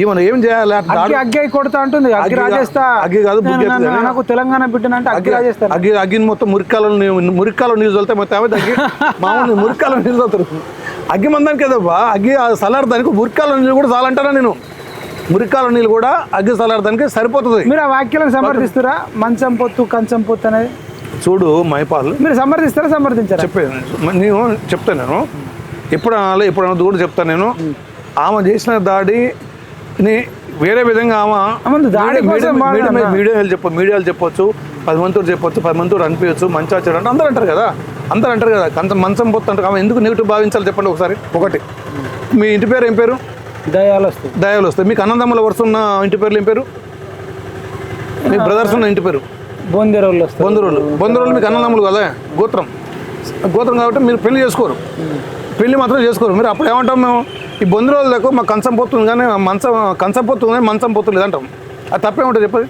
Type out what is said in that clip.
ఈమెను ఏం చేయాలి? అగ్గి అగ్గి కొడతా అంటుంది అగ్గి రాజేస్తా. అగ్గి కాదు. నాకు తెలంగాణ బిడ్డనంటే అగ్గి రాజేస్తాను అగ్గి అగ్గిని మొత్తం మురికాలలో మురికాలో నీళ్ళు చల్లితే మొత్తం ఏమైతే అగ్గి మామూలు మురికాలో నీళ్ళు చల్లుతారు అగ్గి మందానికి కదబ్బా అగ్గి సలాడదానికి మురికాల నీళ్ళు కూడా చాలంటారా నేను? మురికాల నీళ్ళు కూడా అగ్గి సలాడదానికి సరిపోతుంది. మీరు ఆ వాక్యాలను సమర్థిస్తారా? మంచం పొత్తు కంచం పొత్తు అనేది? చూడు మైపాల్ మీరు సమర్థిస్తారా సమర్థించారా? చెప్పేది నేను చెప్తాను నేను. ఎప్పుడు అనాలి ఎప్పుడు అనొద్దు కూడా చెప్తాను నేను ఆమె చేసిన దాడిని వేరే విధంగా మీడియా- చెప్ప మీడియాలు చెప్పొచ్చు పది మందితో చెప్పొచ్చు పది మందితో అనిపించచ్చు మంచి వచ్చాడు అంటే అందరూ అంటారు కదా అందరూ అంటారు కదా కంత మంచం పొత్తు అంటారు. ఆమె ఎందుకు నెగిటివ్ భావించాలి చెప్పండి ఒకసారి. ఒకటి. మీ ఇంటి పేరు ఏం పేరు? దయాలు వస్తాయి దయాలు వస్తాయి మీకు అన్నదమ్ముల వరుస ఉన్న ఇంటి పేర్లు ఏం పేరు? మీ బ్రదర్స్ ఉన్న ఇంటి పేరు? బొందెరోళ్ళు బంధువులు బంధువులు మీకు అన్నదమ్ములు కదా గోత్రం. గోత్రం కాబట్టి మీరు పెళ్ళి చేసుకోరు. పెళ్ళి మాత్రం చేసుకోరు. మీరు అప్పుడు ఏమంటాం మేము? ఈ బంధువులకు మాకు కంచం పోతుంది కానీ మంచం కంచం పోతుంది కానీ మంచం పోతుంది అంటాం. అది తప్పేముంటుంది చెప్పండి?